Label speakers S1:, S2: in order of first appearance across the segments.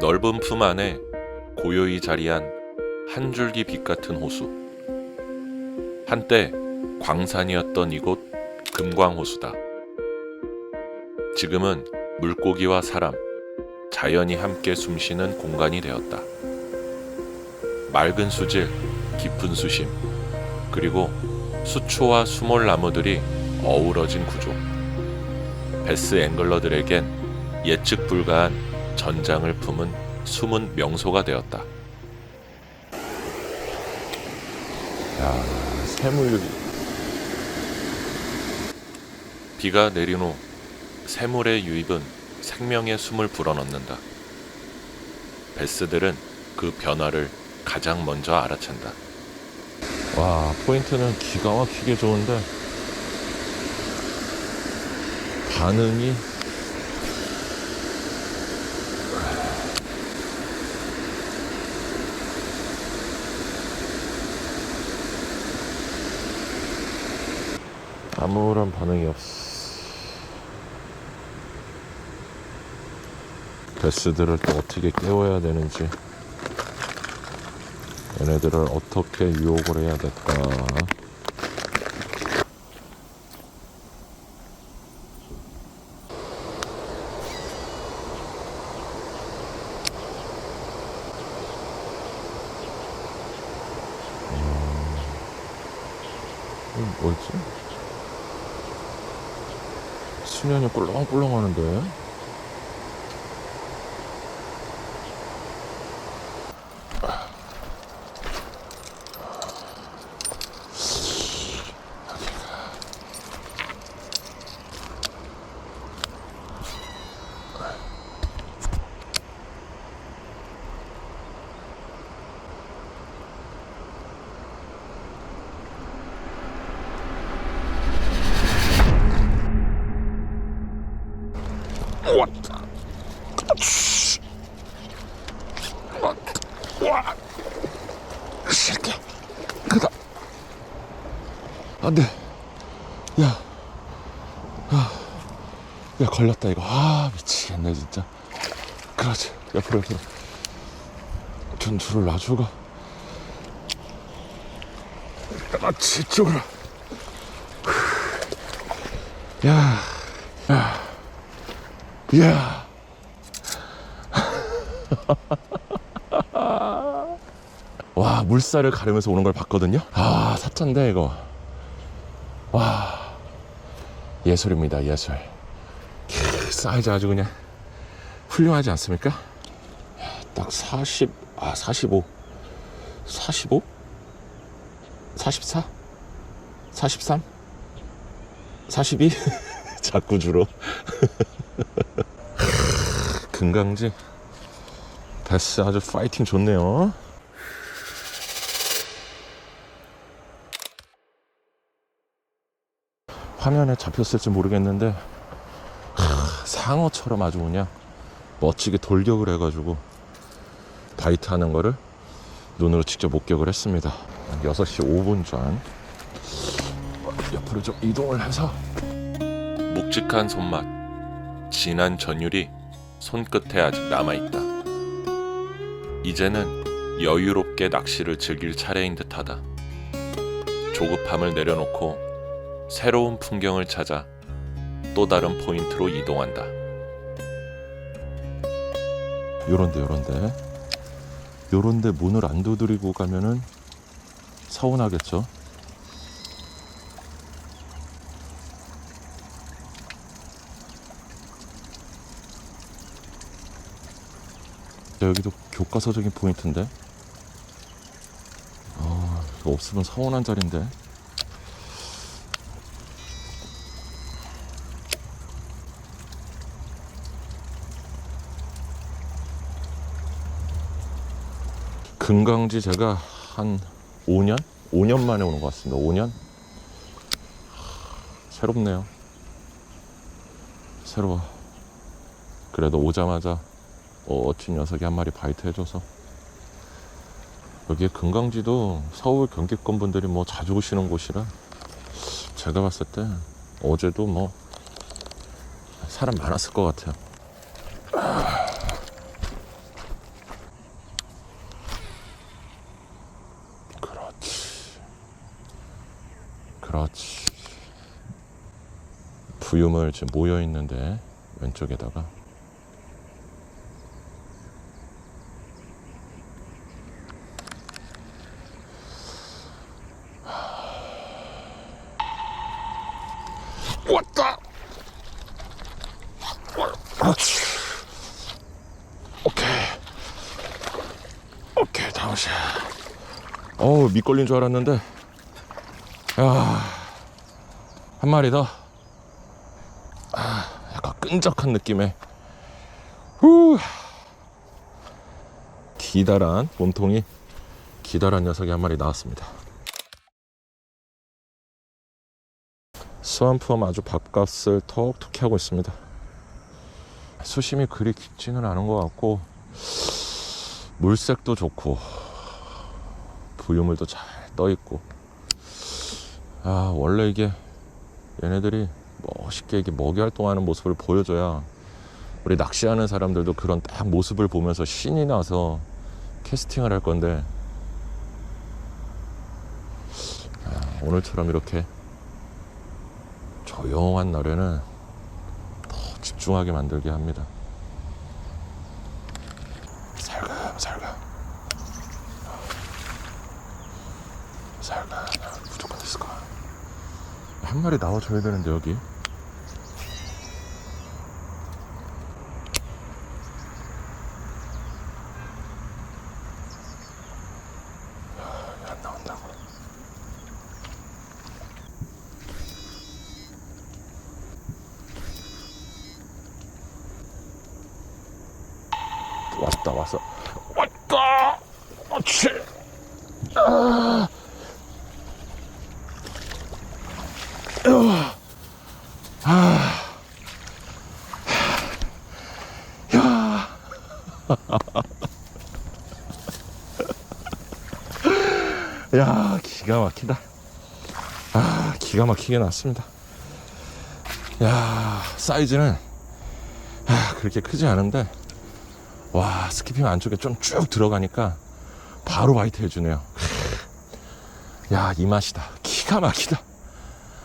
S1: 넓은 품 안에 고요히 자리한 한 줄기 빛 같은 호수. 한때 광산이었던 이곳 금광호수다. 지금은 물고기와 사람, 자연이 함께 숨쉬는 공간이 되었다. 맑은 수질, 깊은 수심, 그리고 수초와 수몰 나무들이 어우러진 구조. 베스 앵글러들에겐 예측 불가한 전장을 품은 숨은 명소가 되었다.
S2: 야, 새물
S1: 비가 내린 후 새물의 유입은 생명의 숨을 불어넣는다. 베스들은 그 변화를 가장 먼저 알아챈다.
S2: 와, 포인트는 기가 막히게 좋은데 반응이 아무런 반응이 없어. 베스들을 또 어떻게 깨워야 되는지. 얘네들을 어떻게 유혹을 해야 될까? 음, 뭐지? 수면이 꿀렁꿀렁 하는데 안돼 야, 야, 야 걸렸다 이거. 아 미치겠네 진짜. 그렇지. 옆으로 옆으로. 전투를 놔주고. 그렇지 이쪽으로. 야, 야, 야. 와 물살을 가르면서 오는 걸 봤거든요? 아 사찬데 이거 와 예술입니다 예술 캬, 사이즈 아주 그냥 훌륭하지 않습니까? 야, 딱 40, 아 45 45 44 43 42 자꾸 줄어. 금강지. 베스 아주 파이팅 좋네요 화면에 잡혔을지 모르겠는데 하, 상어처럼 아주 그냥 멋지게 돌격을 해가지고 바이트 하는 거를 눈으로 직접 목격을 했습니다 6시 5분 전 옆으로 좀 이동을 해서
S1: 묵직한 손맛, 진한 전율이 손끝에 아직 남아있다. 이제는 여유롭게 낚시를 즐길 차례인 듯하다. 조급함을 내려놓고 새로운 풍경을 찾아 또 다른 포인트로 이동한다.
S2: 요런데 요런데. 요런데 문을 안 두드리고 가면은 서운하겠죠? 여기도 교과서적인 포인트인데? 아 없으면 서운한 자리인데 금강지 제가 한 5년? 5년 만에 오는 것 같습니다. 5년? 새롭네요. 새로워. 그래도 오자마자 멋진 녀석이 한 마리 바이트 해줘서 여기 금강지도 서울 경기권 분들이 뭐 자주 오시는 곳이라 제가 봤을 때 어제도 뭐 사람 많았을 것 같아요. 그렇지. 그렇지. 부유물 지금 모여 있는데 왼쪽에다가 왔다. 어우 밑 걸린 줄 알았는데. 야. 한 마리 더. 끈적한 느낌의. 후. 기다란 몸통이 기다란 녀석이 한 마리 나왔습니다. 스완프엄 아주 밥값을 톡톡히 하고 있습니다. 수심이 그리 깊지는 않은 것 같고 물색도 좋고 부유물도 잘 떠 있고 아 원래 이게 얘네들이 멋있게 이게 먹이 활동하는 모습을 보여줘야 우리 낚시하는 사람들도 그런 딱 모습을 보면서 신이 나서 캐스팅을 할 건데 아, 오늘처럼 이렇게 조용한 날에는 더 집중하게 만들게 합니다. 살가. 살가, 무조건 있을 거야. 한 마리 나와줘야 되는데, 여기. 왔다 왔어. 왔다! 그렇지 아. 야. 기가 막히다. 아 기가 막히게 났습니다. 야 사이즈는 아, 그렇게 크지 않은데 와 스키핑 안쪽에 좀 쭉 들어가니까 바로 바이트 해주네요. 야 이 맛이다. 기가 막히다.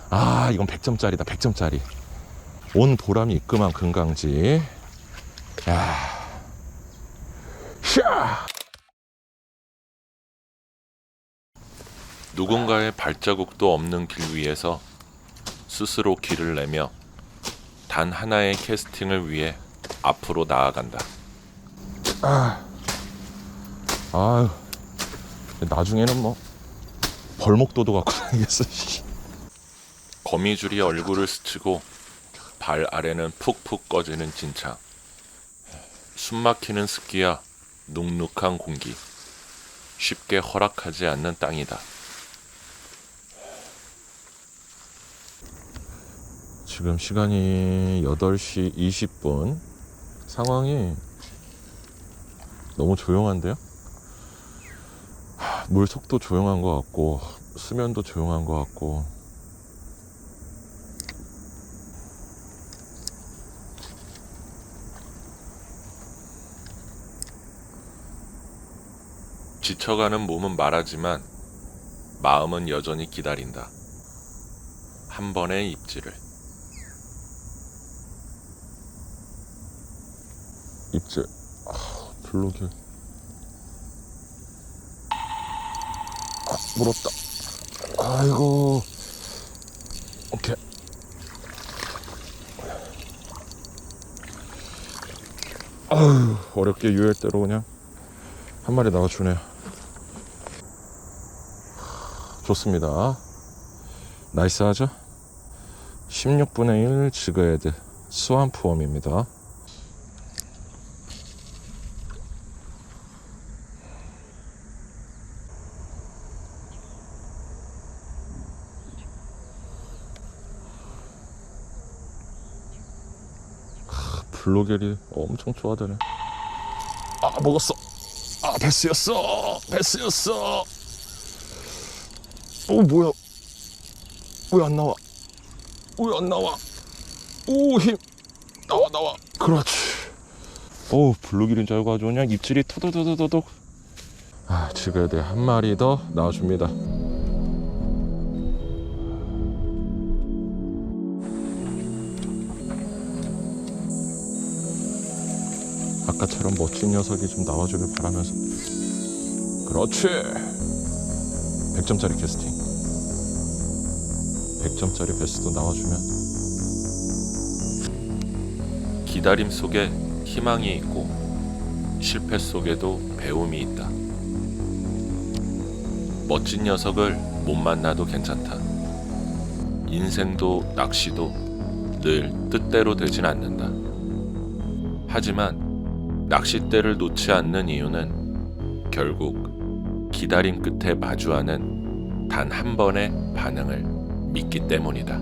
S2: 아 이건 100점짜리다 100점짜리. 온 보람이 있구만 금강지. 야. 샤!
S1: 누군가의 발자국도 없는 길 위에서 스스로 길을 내며 단 하나의 캐스팅을 위해 앞으로 나아간다.
S2: 아유 나중에는 뭐 벌목도도 갖고 다니겠어 씨.
S1: 거미줄이 얼굴을 스치고 발 아래는 푹푹 꺼지는 진창. 숨막히는 습기와 눅눅한 공기. 쉽게 허락하지 않는 땅이다.
S2: 지금 시간이 8시 20분 상황이 너무 조용한데요? 하, 물 속도 조용한 것 같고 수면도 조용한 것 같고
S1: 지쳐가는 몸은 말하지만 마음은 여전히 기다린다. 한 번의 입질을.
S2: 입질 아, 블록이 아, 물었다. 아이고. 오케이. 아유 어렵게 유혈대로 그냥 한 마리 나와주네요. 좋습니다. 나이스 하죠? 16분의 1 지그헤드 스완프웜입니다 블루겔이 엄청 좋아하더네. 아 먹었어. 아 베스였어. 베스였어. 오 뭐야? 왜 안 나와? 왜 안 나와? 오 힘. 나와 나와. 그렇지. 오 블루길인 줄 알고 아주 그냥 입질이 토도도도도독. 아 지금 내 한 마리 더 나와줍니다. 아까처럼 멋진 녀석이 좀 나와주길 바라면서 그렇지 100점짜리 캐스팅 100점짜리 베스도 나와주면
S1: 기다림 속에 희망이 있고 실패 속에도 배움이 있다. 멋진 녀석을 못 만나도 괜찮다. 인생도 낚시도 늘 뜻대로 되진 않는다. 하지만 낚싯대를 놓지 않는 이유는 결국 기다림 끝에 마주하는 단 한 번의 반응을 믿기 때문이다.